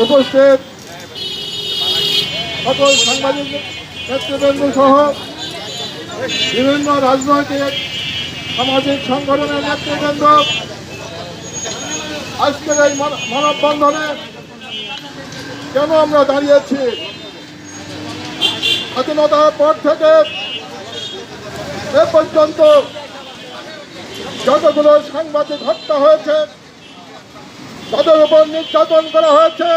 উপস্থিত সকল সাংবাদিক, নেতৃবৃন্দ সহ বিভিন্ন রাজনৈতিক, সামাজিক সংগঠনের নেতৃবৃন্দ, আজকের এই মান- মানববন্ধনে কেন আমরা দাঁড়িয়েছি? স্বাধীনতার পর থেকে এ পর্যন্ত যতগুলো সাংবাদিক হত্যা হয়েছে তাদের উপর নির্যাতন করা হয়েছে।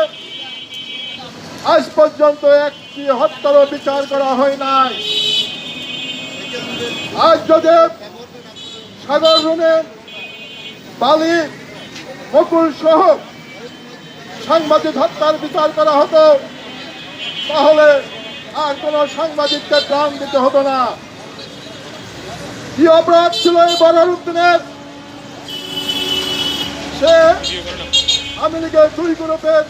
আজ পর্যন্ত একটি হত্যারও বিচার করা হয় নাই। আজ যদি সাগর রুমে বালি, বকুল সহ সাংবাদিক হত্যার বিচার করা হতো, তাহলে আর কোনো সাংবাদিককে প্রাণ দিতে হতো না। কি অপরাধ ছিল এই বরারুদ্দিনের সে আওয়ামী লীগের দুই গ্রুপের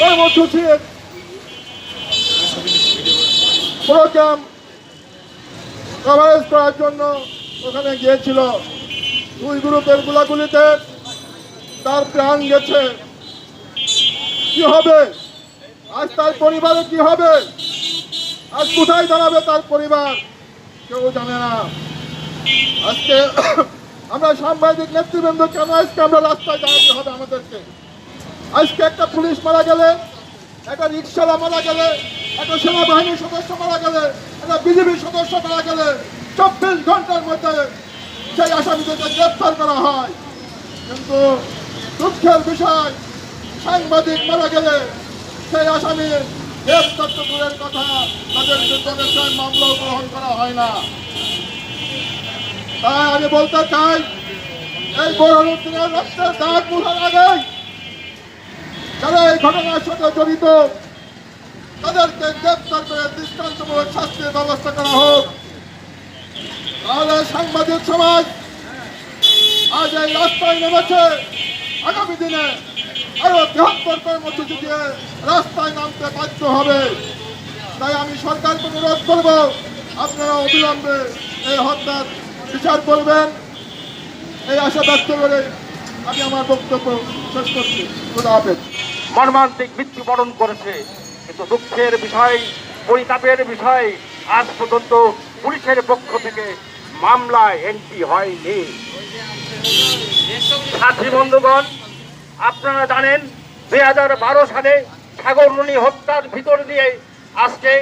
কর্মসূচির প্রোগ্রাম কভারেজ করার জন্য ওখানে গিয়েছিল। দুই গ্রুপের গুলাগুলিতে তার প্রাণ গেছে। কি হবে? আজ তার পরিবারে কি হবে? আজ কোথায় দাঁড়াবে তার পরিবার? কেউ জানে না। আজকে আমরা সাংবাদিক নেতৃবৃন্দ কেন আজকে আমরা রাস্তায় দাঁড়াতে হবে আমাদেরকে? আজকে একটা পুলিশ মারা গেলে, একটা রিক্সাওয়ালা মারা গেলে, একটা সেনাবাহিনীর সদস্য মারা গেলে, একটা বিজেপির সদস্য মারা গেলে, চব্বিশ ঘণ্টার মধ্যে সেই আসামিদেরকে গ্রেপ্তার করা হয়। কিন্তু দুঃখের বিষয়, সাংবাদিক মারা গেলে সেই আসামি দূরের কথা, তাদের মামলাও গ্রহণ করা হয় না। তাই আমি বলতে চাই, এই বড়দিনের রক্তের দাগ মুখার আগে যারা এই ঘটনার সাথে জড়িত, তাদেরকে গ্রেপ্তার করে দৃষ্টান্তমূলক শাস্তির ব্যবস্থা করা হোক। তাহলে সাংবাদিক সমাজ আজ এই রাস্তায় নেমেছে। আগামী দিনে আরও বৃহত্তর কর্মসূচি দিয়ে রাস্তায় নামতে বাধ্য হবে। তাই আমি সরকারকে অনুরোধ করব, আপনারা অবিলম্বে এই হত্যার বিচার করবেন এই আশা ব্যক্ত করে আমি আমার বক্তব্য শেষ করছি। খুদা হাফেজ। মর্মান্তিক মৃত্যুবরণ করেছে। কিন্তু দুঃখের বিষয়, পরিতাপের বিষয়, আজ পর্যন্ত পুলিশের পক্ষ থেকে মামলায় এন্ট্রি হয়নি। সাথী বন্ধুগণ, আপনারা জানেন, দুই হাজার বারো সালে সাগরমণি হত্যার ভিতর দিয়ে আজকে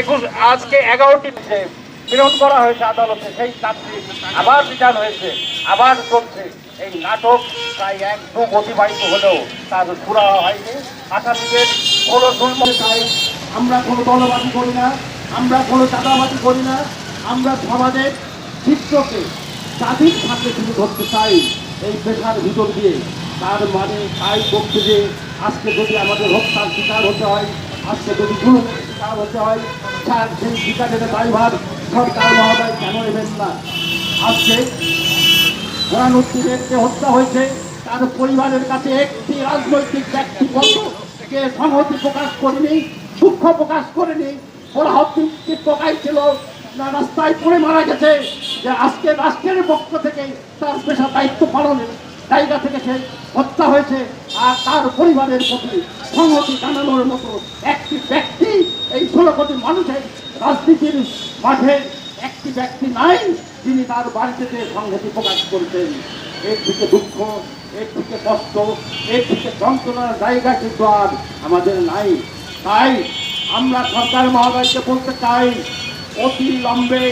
একুশ আজকে এগারোটি প্রেরণ করা হয়েছে আদালতে, সেই চাকরি আবার বিচার হয়েছে, আবার চলছে। এই নাটক প্রায় এক যুগ অতিবাহিত হলেও তার পুরা হয়নি। আসামিদের কোনো দুর্ম চাই আমরা কোনো দলবাদী করি না, আমরা কোনো চাঁদাবাদী করি না, আমরা সমাজের চিত্রকে স্বাধীন থাকলে শুধু ধরতে চাই এই পেশার ভিতর দিয়ে। তার মানে তাই করতে যে আজকে যদি আমাদের হত্যার শিকার হতে হয়, আজকে যদি গুরুমের শিকার হতে হয় তার সেই শিকারের ড্রাইভার কেন নেবেন না আজকে কোরআন উদ্দিনের হত্যা হয়েছে তার পরিবারের কাছে একটি রাজনৈতিক ব্যক্তিবর্গকে সংহতি প্রকাশ করেনি দুঃখ প্রকাশ করেনি ওরা হত্যা প্রকাশ ছিল রাস্তায় পড়ে মারা গেছে যে আজকে রাষ্ট্রের পক্ষ থেকে তার পেশা দায়িত্ব পালনের জায়গা থেকে সে হত্যা হয়েছে আর তার পরিবারের প্রতি সংহতি জানানোর মতো একটি ব্যক্তি এই ষোলো কোটি মানুষের রাজনীতির মাঠে একটি ব্যক্তি নাই, যিনি তার বাড়িতে সংহতি প্রকাশ করতেন। এর থেকে দুঃখ, এর থেকে কষ্ট, এর থেকে যন্ত্রণার জায়গা কিন্তু আর আমাদের নাই। তাই আমরা সরকার মহোদয়কে বলতে চাই, অতি লম্বে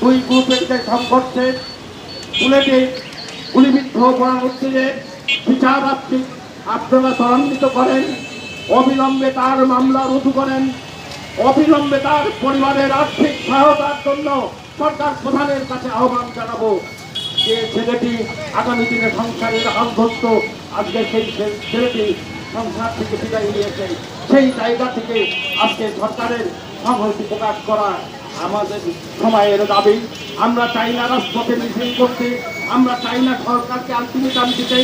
দুই গ্রুপের যে সংঘর্ষের বুলেটে গুলিবিদ্ধ করা হচ্ছে যে বিচার আপনি আপনারা ত্বরান্বিত করেন, অবিলম্বে তার মামলা রুজু করেন। অবিলম্বে তার পরিবারের আর্থিক সহায়তার জন্য সরকার প্রধানের কাছে আহ্বান জানাব। যে ছেলেটি আগামী দিনে সংসারের আন্তস্থ আজকে সেই ছেলেটি সংসার থেকে বিদায় নিয়েছে, সেই জায়গা থেকে আজকে সরকারের সংহতি প্রকাশ করা আমাদের সময়ের দাবি। আমরা চাই না রাজপথে মিছিল করতে, আমরা চাই না সরকারকে আলটিমেটাম দিতে,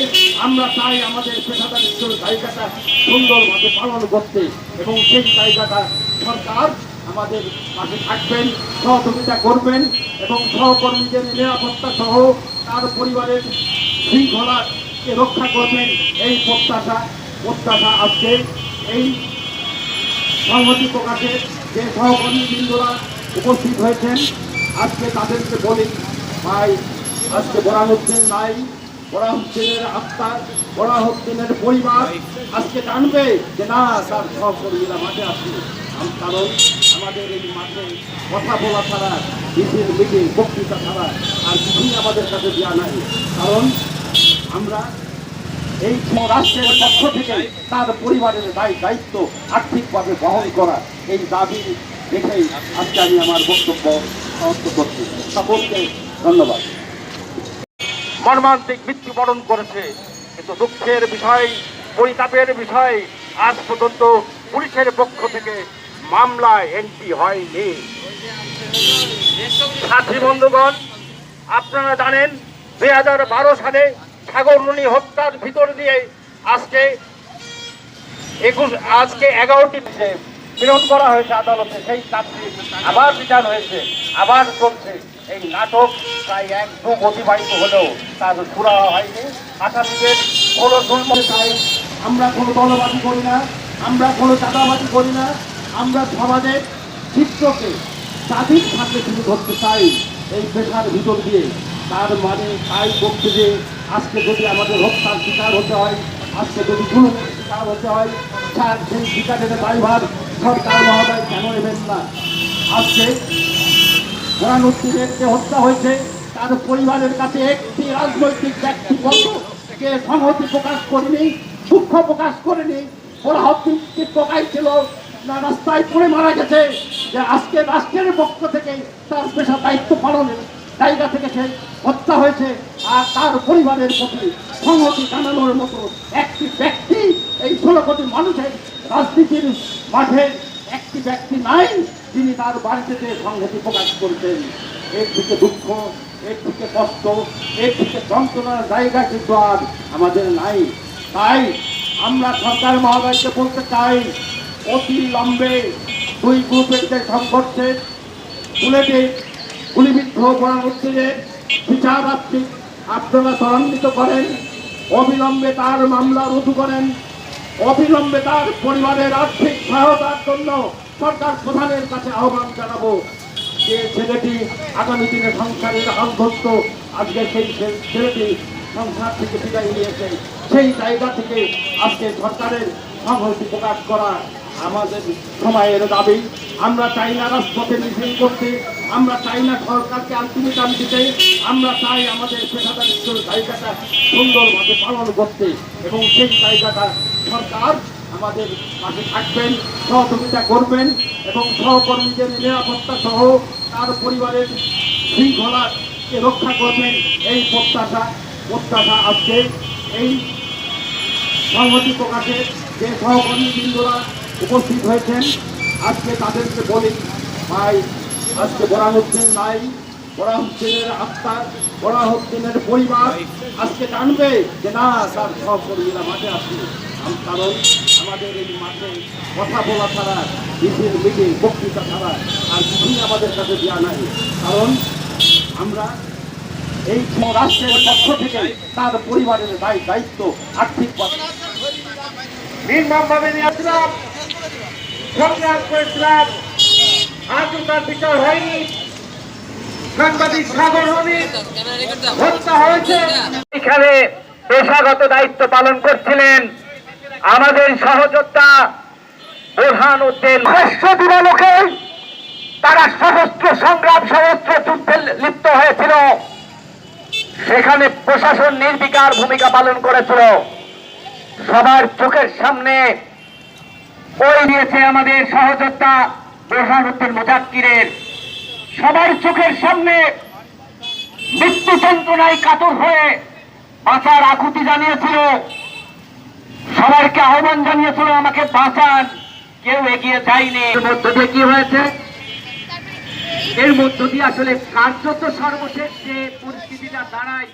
আমরা চাই আমাদের পেশাদারিত্বের জায়গাটা সুন্দরভাবে পালন করতে এবং সেই জায়গাটা সরকার আমাদের পাশে থাকবেন, সহযোগিতা করবেন এবং সহকর্মীদের নিরাপত্তা সহ তার পরিবারের শৃঙ্খলাকে রক্ষা করবেন। এই প্রত্যাশা প্রত্যাশা আজকে এই সংহতি প্রকাশের যে সহকর্মী বৃন্দরা উপস্থিত হয়েছেন, আজকে তাদেরকে বলি, ভাই, আজকে বোরানুদ্দিন নাই বোরানুদ্দিনের আত্মা বোরানুদ্দিনের পরিবার আজকে জানবে যে না, তার সহকর্মীরা মাঠে আসবে। কারণ আমাদের এই মাঠে কথা বলা ছাড়া মিছিল মিটিং, বক্তৃতা ছাড়া আর কিছুই আমাদের কাছে দেওয়া নাই। কারণ আমরা এই রাষ্ট্রের পক্ষ থেকে তার পরিবারের দায়, দায়িত্ব আর্থিকভাবে বহন করা এই দাবি দেখেই আজকে আমি আমার বক্তব্য সমাপ্ত করছি। সকলকে ধন্যবাদ। মর্মান্তিক মৃত্যুবরণ করেছে। কিন্তু দুঃখের বিষয়, পরিতাপের বিষয়। আজ পর্যন্ত পুলিশের পক্ষ থেকে মামলা এন্ট্রি হয়নি। সাথী বন্ধুগণ, আপনারা জানেন দুই হাজার বারো সালে সাগররুনি হত্যার ভিতর দিয়ে আজকে একুশ, আজকে এগারোটি প্রেরণ করা হয়েছে আদালতে, সেই চাকরি আবার বিচার হয়েছে, আবার চলছে। এই নাটক প্রায় এক যুগ অতিবাহিত হলেও তার সুরা হয়নি। আসামিদের কোনো চাই আমরা কোনো দলবাদী করি না, আমরা কোনো চাঁদাবাদী করি না। আমরা সমাজের চিত্রকে স্বাধীন থাকলে শুরু ধরতে চাই এই পেশার ভিতর দিয়ে। তার মানে তাই করতে যে আজকে যদি আমাদের হত্যার শিকার হতে হয়, আজকে যদি জুলুমের শিকার হতে হয় তার সেই শিকারের দায়ভার সরকার মহোদয় কেন নেবেন না? আজকে যে হত্যা হয়েছে, তার পরিবারের কাছে একটি রাজনৈতিক ব্যক্তিগত কে সংহতি প্রকাশ করেনি, দুঃখ প্রকাশ করেনি ওরা হত্যা প্রকাশ ছিল রাস্তায় পড়ে মারা গেছে। যে আজকে রাষ্ট্রের পক্ষ থেকে তার পেশা দায়িত্ব পালনের জায়গা থেকে সে হত্যা হয়েছে আর তার পরিবারের প্রতি সংহতি জানানোর মতো একটি ব্যক্তি, এই ষোলো কোটি মানুষের রাজনীতির মাঠে একটি ব্যক্তি নাই, যিনি তার বাড়িতে যে সংহতি প্রকাশ করতেন এর দিকে দুঃখ, এর দিকে কষ্ট, এর দিকে যন্ত্রণার জায়গা কিন্তু আর আমাদের নাই। তাই আমরা সরকার মহোদয়কে বলতে চাই অতি লম্বে দুই গ্রুপের যে সংঘর্ষের বুলেটে গুলিবিদ্ধ করা হচ্ছে যে বিচার আপনি আপনারা ত্বরান্বিত করেন, অবিলম্বে তার মামলা রুজু করেন, অবিলম্বে তার পরিবারের আর্থিক সহায়তার জন্য সরকার প্রধানের কাছে আহ্বান জানাব। যে ছেলেটি আগামী দিনে সংসারের আন্তস্ত আজকে সেই ছেলেটি সংসার থেকে বিদায় নিয়েছে, সেই জায়গা থেকে আজকে সরকারের সংহতি প্রকাশ করা আমাদের সময়ের দাবি, আমরা চাই না রাজপথে মিছিল করতে, আমরা চাই না সরকারকে আলটিমেটাম দিতে, আমরা চাই আমাদের পেশাদারিত্বের জায়গাটা সুন্দরভাবে পালন করতে এবং সেই জায়গাটা সরকার আমাদের পাশে থাকবেন, সহযোগিতা করবেন এবং সহকর্মীদের নিরাপত্তা সহ তার পরিবারের শৃঙ্খলাকে রক্ষা করবেন। এই প্রত্যাশা প্রত্যাশা আজকে এই সংহতি প্রকাশে যে সহকর্মী বৃন্দরা উপস্থিত হয়েছেন। আজকে তাদেরকে বলি, ভাই, আজকে বোরানুদ্দিন নাই বোরানুদ্দিনের আত্মা বোরানুদ্দিনের পরিবার আজকে জানবে যে না, তার সহকর্মীরা মাঠে আসবে কারণ আমাদের এই মাঠে কথা বলা ছাড়া, মিছিল, মিটিং, বক্তৃতা ছাড়া আর কিছুই আমাদের কাছে দেওয়া নাই। কারণ আমরা এই রাষ্ট্রের পক্ষ থেকে তার পরিবারের দায়, দায়িত্ব, আর্থিক নির্মমভাবে নিয়েছিলাম সংগ্রাম করেছিলাম। আজও তার বিচার হয়নি। সাংবাদিক সাগর হত্যা হয়েছে। এখানে পেশাগত দায়িত্ব পালন করছিলেন আমাদের সহযোদ্ধা প্রধান উদ্দিন। দিবালোকে তারা সশস্ত্র সংগ্রাম সশস্ত্র যুদ্ধে লিপ্ত হয়েছিল। সেখানে প্রশাসন নির্বিকার ভূমিকা পালন করেছিল। সবার চোখের সামনে ওই দিয়েছে আমাদের সহযোদ্ধা বোরহানুদ্দিন মুজাক্কিরের। সবার চোখের সামনে মৃত্যু যন্ত্রণায় কাতর হয়ে বাঁচার আকুতি জানিয়েছিল। সবাইকে আহ্বান জানিয়েছিল আমাকে বাঁচান, কেউ এগিয়ে যায়নি। এর মধ্য দিয়ে কি হয়েছে? এর মধ্য দিয়ে আসলে কার্যত সর্বশেষ যে পরিস্থিতিটা দাঁড়ায়